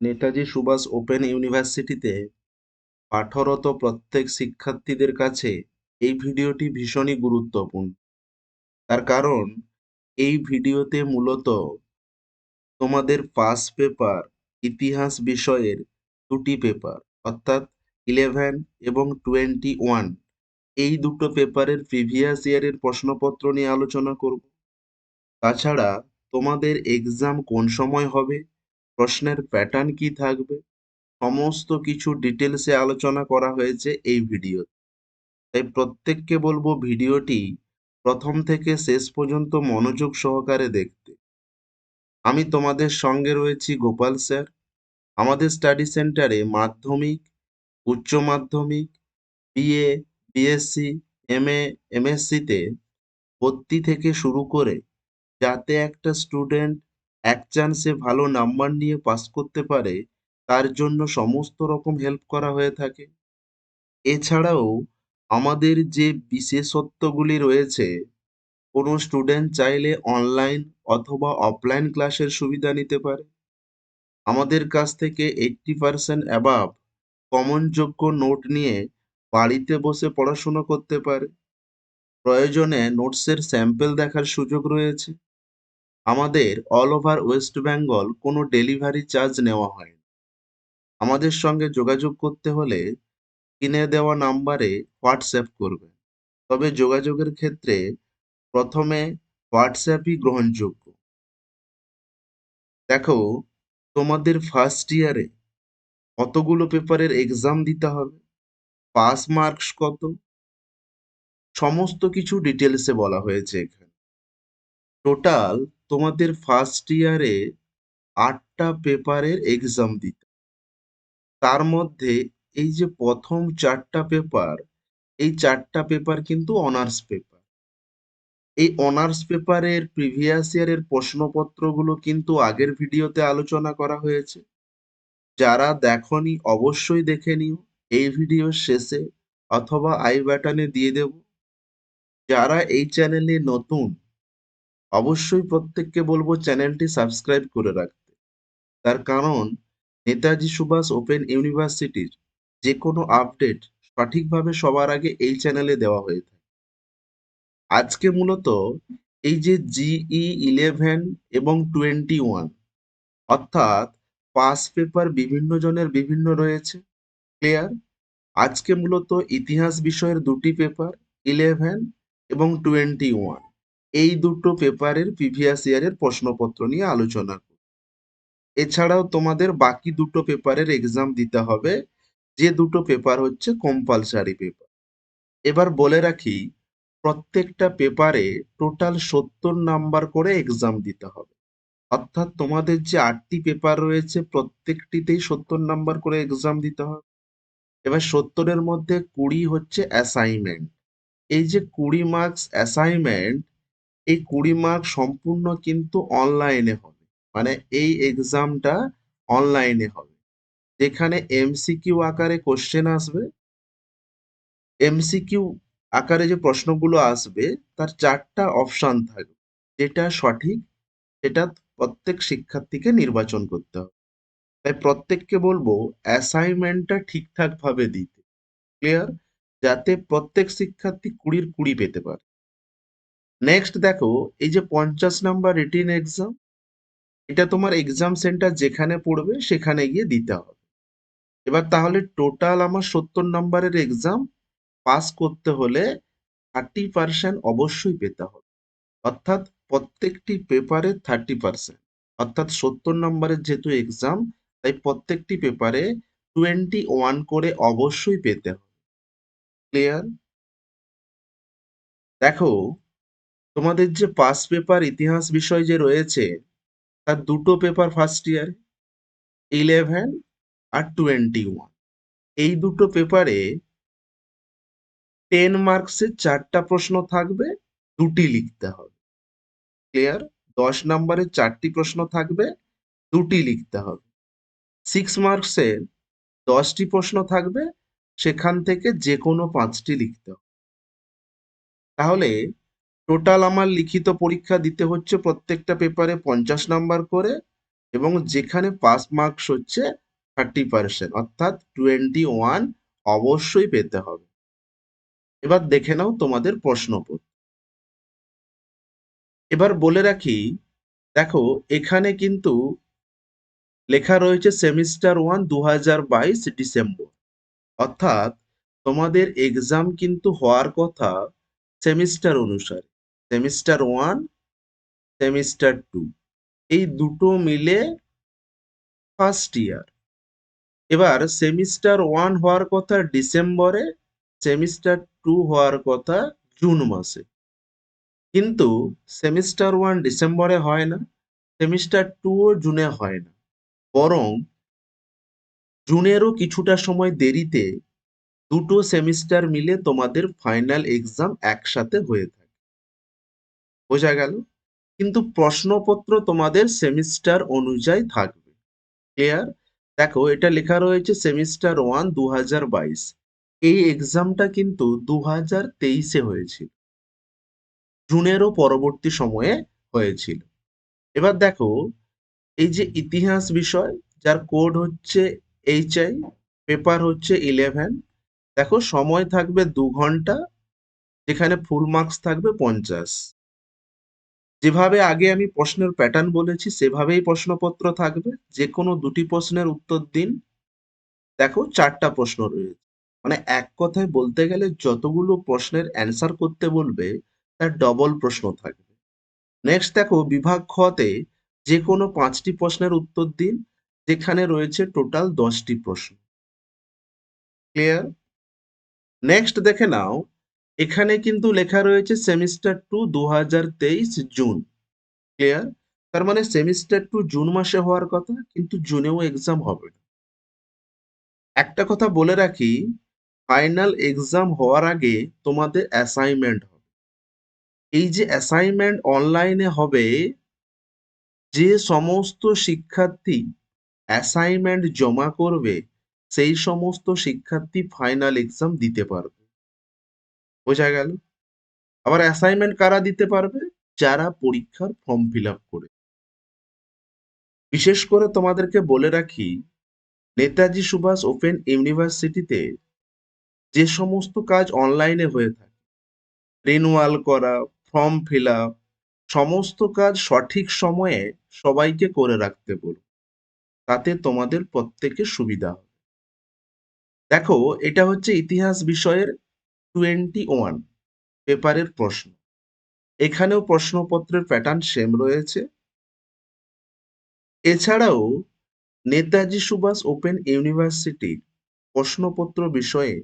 Netaji Subhash open ইউনিভার্সিটিতে পাঠরত প্রত্যেক শিক্ষার্থীদের কাছে এই ভিডিওটি ভীষণই গুরুত্বপূর্ণ। তার কারণ, এই ভিডিওতে মূলত তোমাদের পাস পেপার ইতিহাস বিষয়ের দুটি পেপার অর্থাৎ ইলেভেন এবং টোয়েন্টি ওয়ান এই দুটো পেপারের প্রিভিয়াস ইয়ারের প্রশ্নপত্র নিয়ে আলোচনা করব। তাছাড়া তোমাদের এক্সাম কোন সময় হবে? প্রশ্নের প্যাটার্ন কি থাকবে? সমস্ত কিছু ডিটেলসে আলোচনা করা হয়েছে এই ভিডিও তাই প্রত্যেককে বলব ভিডিওটি প্রথম থেকে শেষ পর্যন্ত মনোযোগ সহকারে দেখতে। আমি তোমাদের সঙ্গে রয়েছি গোপাল স্যার। আমাদের স্টাডি সেন্টারে মাধ্যমিক, উচ্চ মাধ্যমিক বিএ বিএসসি এম এ এমএসসিতে ভর্তি থেকে শুরু করে যাতে একটা স্টুডেন্ট এক চান্সে ভালো নাম্বার নিয়ে পাস করতে পারে, তার জন্য সমস্ত রকম হেল্প করা হয়ে থাকে। এছাড়াও আমাদের যে বিশেষত্বগুলি রয়েছে, কোনো স্টুডেন্ট চাইলে অনলাইন অথবা অফলাইন ক্লাসের সুবিধা নিতে পারে। আমাদের কাছ থেকে এইট্টি পার্সেন্ট অ্যাবাভ কমনযোগ্য নোট নিয়ে বাড়িতে বসে পড়াশুনো করতে পারে। প্রয়োজনে নোটসের স্যাম্পল দেখার সুযোগ রয়েছে। আমাদের অল ওভার ওয়েস্ট বেঙ্গল কোনো ডেলিভারি চার্জ নেওয়া হয় আমাদের সঙ্গে যোগাযোগ করতে হলে কিনে দেওয়া নাম্বারে হোয়াটসঅ্যাপ করবেন। তবে যোগাযোগের ক্ষেত্রে প্রথমে হোয়াটসঅ্যাপই গ্রহণযোগ্য। দেখো, তোমাদের ফার্স্ট ইয়ারে কতগুলো পেপারের এক্সাম দিতে হবে? পাস মার্কস কত? সমস্ত কিছু ডিটেলসে বলা হয়েছে এখানে। টোটাল তোমাদের ফার্স্ট ইয়ারে আটটা পেপারের এক্সাম দিতে। তার মধ্যে এই যে প্রথম চারটা পেপার এই চারটা পেপার কিন্তু অনার্স পেপার এই অনার্স পেপারের প্রিভিয়াস ইয়ারের প্রশ্নপত্রগুলো কিন্তু আগের ভিডিওতে আলোচনা করা হয়েছে। যারা দেখনি অবশ্যই দেখে নিও, এই ভিডিওর শেষে অথবা আই বাটনে দিয়ে দেব। যারা এই চ্যানেলে নতুন অবশ্যই প্রত্যেককে বলব চ্যানেলটি সাবস্ক্রাইব করে রাখতে। তার কারণ, নেতাজি সুভাষ ওপেন ইউনিভার্সিটির যে কোনো আপডেট সঠিকভাবে সবার আগে এই চ্যানেলে দেওয়া হয়ে থাকে। আজকে মূলত এই যে জিই ইলেভেন এবং টোয়েন্টি ওয়ান, অর্থাৎ পাস পেপার বিভিন্ন জনের বিভিন্ন রয়েছে, ক্লিয়ার? আজকে মূলত ইতিহাস বিষয়ের দুটি পেপার, ইলেভেন এবং টোয়েন্টি ওয়ান। এই দুটো পেপারের প্রিভিয়াস ইয়ারের প্রশ্নপত্র নিয়ে আলোচনা করব। এছাড়াও তোমাদের বাকি দুটো পেপারের এক্সাম দিতে হবে। যে দুটো পেপার হচ্ছে কম্পালসারি পেপার এবার বলে রাখি, প্রত্যেকটা পেপারে টোটাল সত্তর নাম্বার করে এক্সাম দিতে হবে। অর্থাৎ তোমাদের যে আটটি পেপার রয়েছে, প্রত্যেকটিতেই সত্তর নাম্বার করে এক্সাম দিতে হবে। এবার সত্তরের মধ্যে কুড়ি হচ্ছে অ্যাসাইনমেন্ট এই যে কুড়ি মার্কস অ্যাসাইনমেন্ট এই কুড়ি মার্ক সম্পূর্ণ কিন্তু অনলাইনে হবে। মানে এই এক্সামটা অনলাইনে হবে। যেখানে এমসিকিউ আকারে কোশ্চেন আসবে। এমসিকিউ আকারে যে প্রশ্নগুলো আসবে, তার চারটা অপশান থাকবে। যেটা সঠিক, সেটা প্রত্যেক শিক্ষার্থীকে নির্বাচন করতে হবে। তাই প্রত্যেককে বলব অ্যাসাইনমেন্টটা ঠিকঠাক ভাবে দিতে। ক্লিয়ার যাতে প্রত্যেক শিক্ষার্থী কুড়ির কুড়ি পেতে পারে। নেক্সট দেখো, এই যে পঞ্চাশ নাম্বার রিটিন এক্সাম এটা তোমার এক্সাম সেন্টার যেখানে পড়বে সেখানে গিয়ে দিতে হবে। এবার তাহলে টোটাল আমার সত্তর নম্বরের এক্সাম পাস করতে হলে থার্টি পার্সেন্ট অবশ্যই পেতে হবে। অর্থাৎ প্রত্যেকটি পেপারে থার্টি পার্সেন্ট অর্থাৎ সত্তর নম্বরের যেহেতু এক্সাম তাই প্রত্যেকটি পেপারে টোয়েন্টি ওয়ান করে অবশ্যই পেতে হবে। ক্লিয়ার দেখো তোমাদের যে পাস পেপার ইতিহাস বিষয় যে রয়েছে, তার দুটো পেপার ফার্স্ট ইয়ার ইলেভেন আর টোয়েন্টি ওয়ান এই দুটো পেপারে টেন মার্কসের চারটা প্রশ্ন থাকবে, দুটি লিখতে হবে। ক্লিয়ার দশ নম্বরের চারটি প্রশ্ন থাকবে, দুটি লিখতে হবে। সিক্স মার্কসের দশটি প্রশ্ন থাকবে, সেখান থেকে যে কোনো পাঁচটি লিখতে হবে। তাহলে টোটাল আমার লিখিত পরীক্ষা দিতে হচ্ছে প্রত্যেকটা পেপারে পঞ্চাশ নাম্বার করে এবং যেখানে পাস মার্কস হচ্ছে থার্টি পার্সেন্ট অর্থাৎ টোয়েন্টি ওয়ান অবশ্যই পেতে হবে। এবার দেখে নাও তোমাদের প্রশ্নপত্র। এবার বলে রাখি, দেখো এখানে কিন্তু লেখা রয়েছে সেমিস্টার ওয়ান দু বাইশ ডিসেম্বর। অর্থাৎ তোমাদের এক্সাম কিন্তু হওয়ার কথা সেমিস্টার অনুসারে। Semester one, semester two. এই দুটো মিলে ফার্স্ট ইয়ার এবার সেমিস্টার ওয়ান হওয়ার কথা ডিসেম্বরে, সেমিস্টার টু হওয়ার কথা জুন মাসে। কিন্তু সেমিস্টার ওয়ান ডিসেম্বরে হয় না, সেমিস্টার টুও জুনে হয় না। বরং জুনেরও কিছুটা সময় দেরিতে দুটো সেমিস্টার মিলে তোমাদের ফাইনাল এক্সাম একসাথে হয়ে থাকে। বোঝা গেল। কিন্তু প্রশ্নপত্র তোমাদের সেমিস্টার অনুযায়ী থাকবে। ক্লিয়ার দেখো, এটা লেখা রয়েছে সেমিস্টার ওয়ান দু হাজার বাইশ। এই এক্সামটা কিন্তু দু হাজার তেইশে হয়েছিল। জুনেরও পরবর্তী সময়ে হয়েছিল। এবার দেখো, এই যে ইতিহাস বিষয়, যার কোড হচ্ছে এইচ আই, পেপার হচ্ছে ইলেভেন। দেখো, সময় থাকবে দু ঘণ্টা, যেখানে ফুল মার্কস থাকবে পঞ্চাশ। যেভাবে আগে আমি প্রশ্নের প্যাটার্ন বলেছি, সেভাবেই প্রশ্নপত্র থাকবে। যে কোনো দুটি প্রশ্নের উত্তর দিন। দেখো, চারটা প্রশ্ন রয়েছে। মানে এক কথায় বলতে গেলে যতগুলো প্রশ্নের অ্যান্সার করতে বলবে, তার ডবল প্রশ্ন থাকবে। নেক্সট দেখো, বিভাগ খতে যে কোনো পাঁচটি প্রশ্নের উত্তর দিন, যেখানে রয়েছে টোটাল দশটি প্রশ্ন। ক্লিয়ার নেক্সট দেখে নাও। এখানে কিন্তু লেখা রয়েছে সেমিস্টার টু দু হাজার তেইশ জুন। ক্লিয়ার তার মানে সেমিস্টার টু জুন মাসে হওয়ার কথা, কিন্তু জুনেও এক্সাম হবে একটা কথা বলে রাখি ফাইনাল এক্সাম হওয়ার আগে তোমাদের অ্যাসাইনমেন্ট হবে। এই যে অ্যাসাইনমেন্ট অনলাইনে হবে, যে সমস্ত শিক্ষার্থী অ্যাসাইনমেন্ট জমা করবে, সেই সমস্ত শিক্ষার্থী ফাইনাল এক্সাম দিতে পারবে। বোঝা গেল? আবার অ্যাসাইনমেন্ট কারা দিতে পারবে? যারা পরীক্ষার ফর্ম ফিল আপ করে। বিশেষ করে তোমাদেরকে বলে রাখি, নেতাজি সুভাষ ওপেন ইউনিভার্সিটিতে যে সমস্ত কাজ অনলাইনে হয়ে থাকে রিনুয়াল করা ফর্ম ফিল আপ সমস্ত কাজ সঠিক সময়ে সবাইকে করে রাখতে বলুন। তাতে তোমাদের প্রত্যেকের সুবিধা হবে। দেখো, এটা হচ্ছে ইতিহাস বিষয়ের টোয়েন্টি ওয়ান পেপারের প্রশ্ন। এখানেও প্রশ্নপত্রের প্যাটার্ন সেম রয়েছে। এছাড়াও নেতাজি সুভাষ ওপেন ইউনিভার্সিটির প্রশ্নপত্র বিষয়ে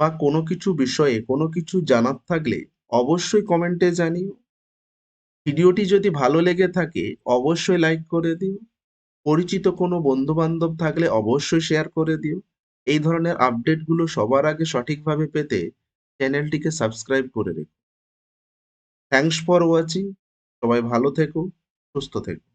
বা কোনো কিছু বিষয়ে কোনো কিছু জানার থাকলে অবশ্যই কমেন্টে জানিও। ভিডিওটি যদি ভালো লেগে থাকে অবশ্যই লাইক করে দিও। পরিচিত কোনো বন্ধু বান্ধব থাকলে অবশ্যই শেয়ার করে দিও। এই ধরনের আপডেটগুলো সবার আগে সঠিকভাবে পেতে চ্যানেলটিকে সাবস্ক্রাইব করে রেখো। থ্যাংকস ফর ওয়াচিং সবাই ভালো থেকো, সুস্থ থেকো।